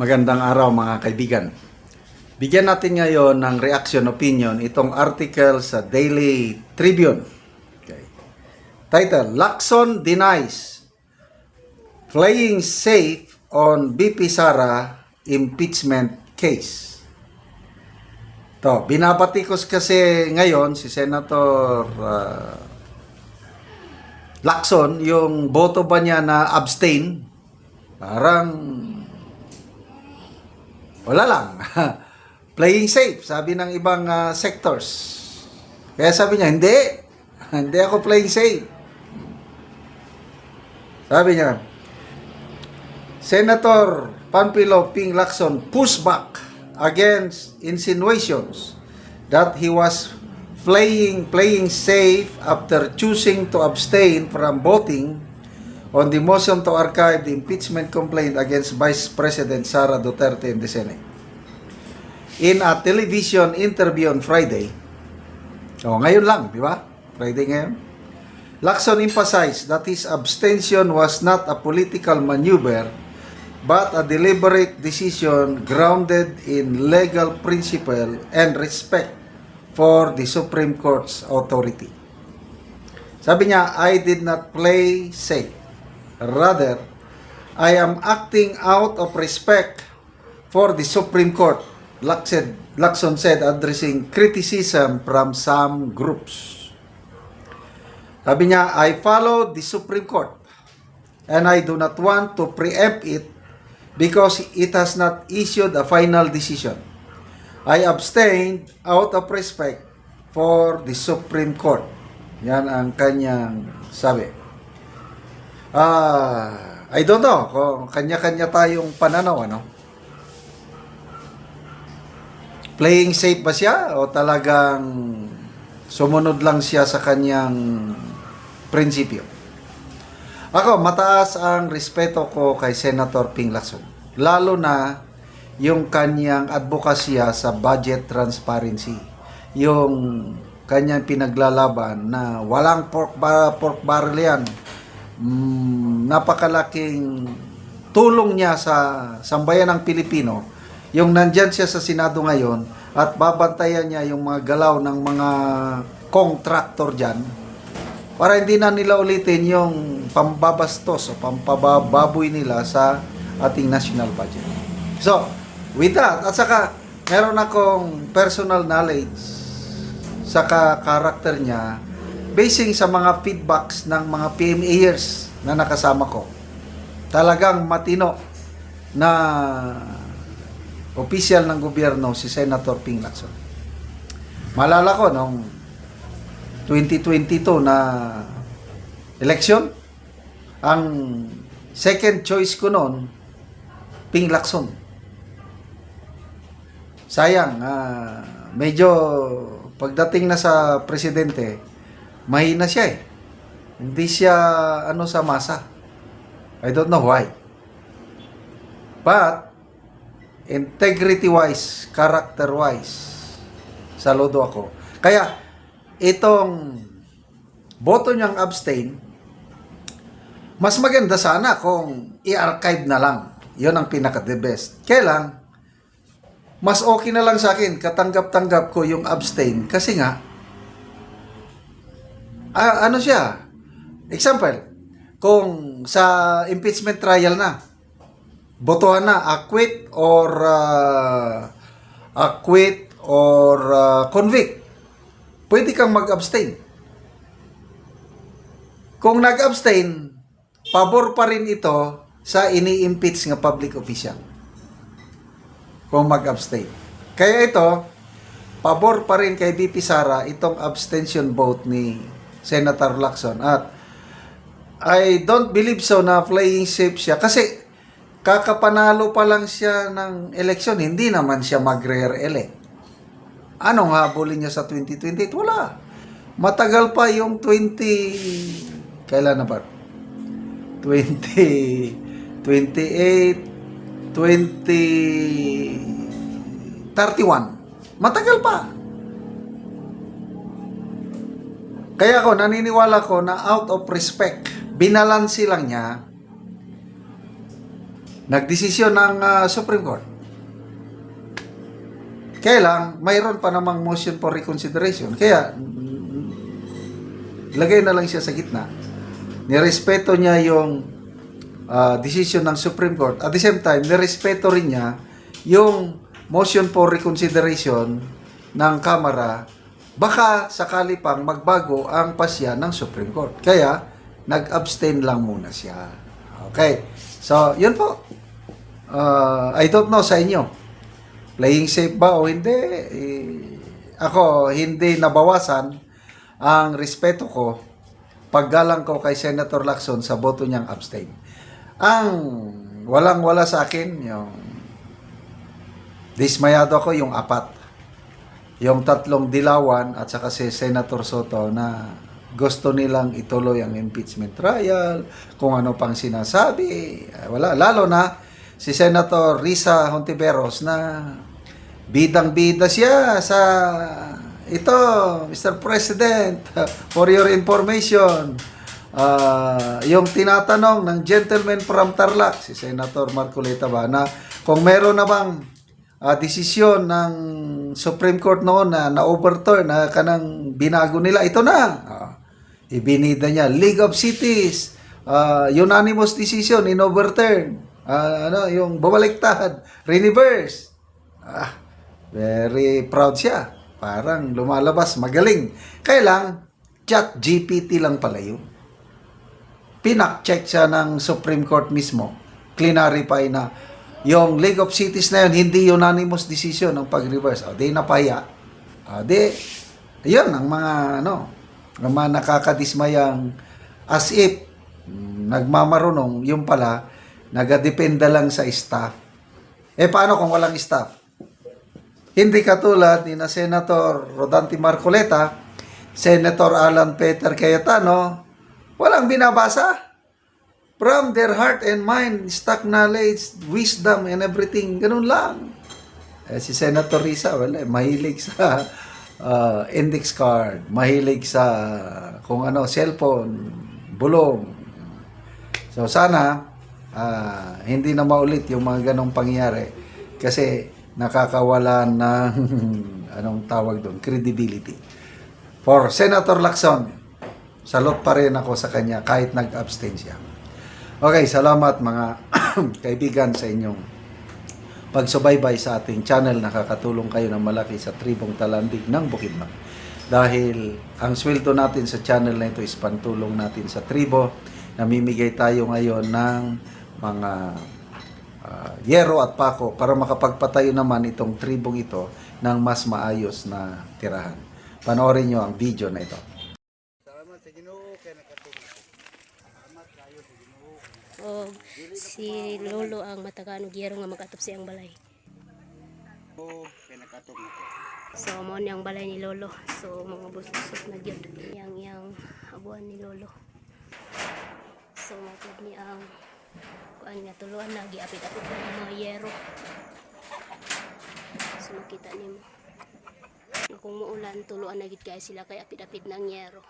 Magandang araw mga kaibigan. Bigyan natin ngayon ng reaction opinion itong article sa Daily Tribune. Okay. Title, Lacson denies playing safe on BP Sara impeachment case. To, binabatikos kasi ngayon si Senator uh, Lacson, yung boto ba niya na abstain, parang wala lang. Playing safe, sabi ng ibang ah, sectors. Kaya sabi niya, hindi. Hindi ako playing safe. Sabi niya, Senator Panpilo Ping Lacson push back against insinuations that he was playing playing safe after choosing to abstain from voting on the motion to archive the impeachment complaint against Vice President Sara Duterte in the Senate. In a television interview on Friday, oh, ngayon lang, di ba? Friday ngayon. Lacson emphasized that his abstention was not a political maneuver but a deliberate decision grounded in legal principle and respect for the Supreme Court's authority. Sabi niya, I did not play safe. Rather, I am acting out of respect for the Supreme Court, Lacson, Lacson said, addressing criticism from some groups. Sabi niya, I follow the Supreme Court and I do not want to preempt it because it has not issued a final decision. I abstained out of respect for the Supreme Court. Yan ang kanyang sabi. Ah, I don't know kung kanya-kanya tayong pananaw ano. Playing safe ba siya o talagang sumunod lang siya sa kanyang prinsipyo? Ako, mataas ang respeto ko kay Senator Ping Lacson. Lalo na yung kanyang advokasya sa budget transparency. Yung kanyang pinaglalaban na walang pork, ba, pork barrel yan. Mm, napakalaking tulong niya sa sambayan ng Pilipino. Yung nandyan siya sa Senado ngayon at babantayan niya yung mga galaw ng mga contractor dyan para hindi na nila ulitin yung pambabastos o pampababoy nila sa ating national budget. So, with that, at saka meron akong personal knowledge sa ka-character niya basing sa mga feedbacks ng mga PMAers na nakasama ko. Talagang matino na opisyal ng gobyerno si Senator Ping Lacson. Malala ko nung 2022 na election, ang second choice ko noon, Ping Lacson. Sayang, ah, medyo pagdating na sa presidente, mahina siya eh. Hindi siya ano sa masa. I don't know why. But, integrity-wise, character-wise, saludo ako. Kaya, itong boto niyang abstain, mas maganda sana kung i-archive na lang. Yun ang pinaka-the best. Kaya lang, mas okay na lang sa akin, katanggap-tanggap ko yung abstain. Kasi nga, ah, ano siya? Example, kung sa impeachment trial na, botohan na, acquit or uh, acquit or uh, convict, pwede kang mag-abstain. Kung nag-abstain, pabor pa rin ito sa ini-impeach nga public official. Kung mag-abstain. Kaya ito, pabor pa rin kay BP Sara itong abstention vote ni Senator Lacson. At I don't believe so na playing safe siya. Kasi kakapanalo pa lang siya ng eleksyon, hindi naman siya magre-elect. Anong habulin niya sa 2028? Wala. Matagal pa yung 20... Kailan na ba? 20... 28... 20... 31. Matagal pa. Kaya ako, naniniwala ko na out of respect, binalansi lang niya nagdesisyon ng ah, Supreme Court. Kaya lang, mayroon pa namang motion for reconsideration. Kaya, lagay na lang siya sa gitna. Nirespeto niya yung ah, decision ng Supreme Court. At the same time, nirespeto rin niya yung motion for reconsideration ng Kamara baka sakali pang magbago ang pasya ng Supreme Court. Kaya, nag-abstain lang muna siya. Okay. So, yun po. Uh, I don't know sa inyo. Playing safe ba o hindi? Eh, ako, hindi nabawasan ang respeto ko paggalang ko kay Senator Lacson sa boto niyang abstain. Ang walang-wala sa akin, yung dismayado ako yung apat. Yung tatlong dilawan at saka si Senator Soto na gusto nilang ituloy ang impeachment trial, kung ano pang sinasabi. Eh, Wala. Lalo na si Senator Risa Hontiveros na bidang-bida siya sa ito, Mr. President, for your information, ah, yung tinatanong ng gentleman from Tarlac, si Senator Marcoleta ba, na kung meron na bang ah, desisyon ng Supreme Court noon na na-overturn, na kanang binago nila, ito na. Ah, ibinida niya, League of Cities, ah, unanimous decision in overturn. Ah, ano, yung bumaliktad, reverse. Ah, very proud siya. Parang lumalabas, magaling. Kaya lang, chat GPT lang pala yun. Pinak-check siya ng Supreme Court mismo. Clarify na yung League of Cities na yun, hindi unanimous decision ng pag-reverse. O, di napahiya. O, di, yun ang mga, ano, ang mga nakakadismayang as if mm, nagmamarunong, yung pala, nagadependa lang sa staff. Eh, paano kung walang staff? Hindi katulad ni na Senator Rodante Marcoleta, Senator Alan Peter Cayetano, walang binabasa. From their heart and mind, stock knowledge, wisdom, and everything. Ganun lang. Eh, si Senator Risa, wala, eh, mahilig sa ah, index card, mahilig sa kung ano, cellphone, bulong. So sana ah, hindi na maulit yung mga ganong pangyayari kasi nakakawala ng anong tawag doon, credibility. For Senator Lacson, salot pa rin ako sa kanya kahit nag-abstain siya. Okay, salamat mga kaibigan sa inyong pagsubaybay sa ating channel. Nakakatulong kayo ng malaki sa tribong talandig ng Bukidnon. Dahil ang sweldo natin sa channel na ito is pantulong natin sa tribo. Namimigay tayo ngayon ng mga ah, yero at pako para makapagpatayo naman itong tribong ito ng mas maayos na tirahan. Panoorin nyo ang video na ito. O si lolo ang matagaan og yero nga magatop siyang balay. So mo ni ang balay ni lolo. So mga busot na gyud yang yang abuan ni lolo. So matod ni ang kuan nga tuluan na giapit-apit ang mga yero. So makita nimo. Kung muulan tuluan na gid kay sila kay apit-apit ng yero.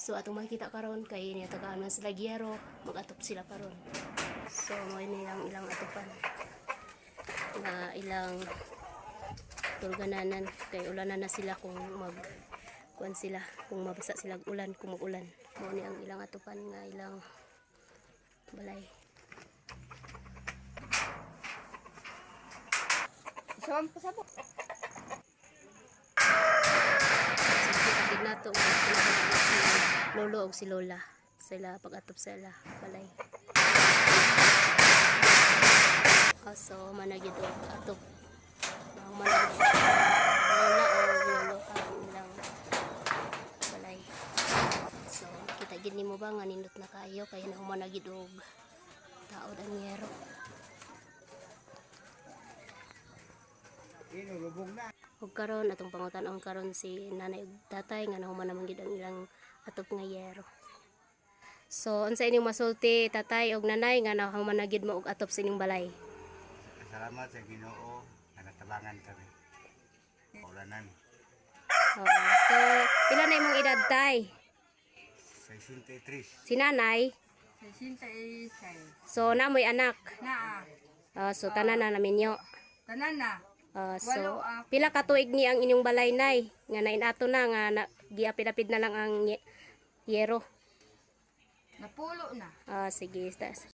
So atong makita karon kay niya tagaan man sila giyero, magatop sila karon. So mo nilang ilang atupan. Na ilang tulgananan kay ulanan na sila kung mag kuan sila kung mabasa sila ulan kung mag-ulan. Mo ni ang ilang atupan nga ilang balay. So kita nato nga pinakauna si lolo og si lola sila pag-atop sila balay. Kaso managid og atop. Ang managid lola o lolo ang ilang balay. So kita gid nimo ba nga nindot na kayo kay na managid og taod ang yero. Ug karon atong pangutan-on karon si nanay ug tatay nga nahuman naman gid ang ilang atop nga yero. So unsa inyong masulti tatay ug nanay nga nahuman na gid mo og atop sa inyong balay? Salamat sa Ginoo nga natabangan kami. Ulanan. Oo. So pila na imong edad tay? 63. Si nanay 66. So namoy anak. Naa. Ah, so tanan na namin yo. Tanan na. Ah, Walo, so ah. pila ka tuig ni ang inyong balay nay nga nainato na nga na, giapid-apid na lang ang yero. Napulo na. Ah, sige. tas-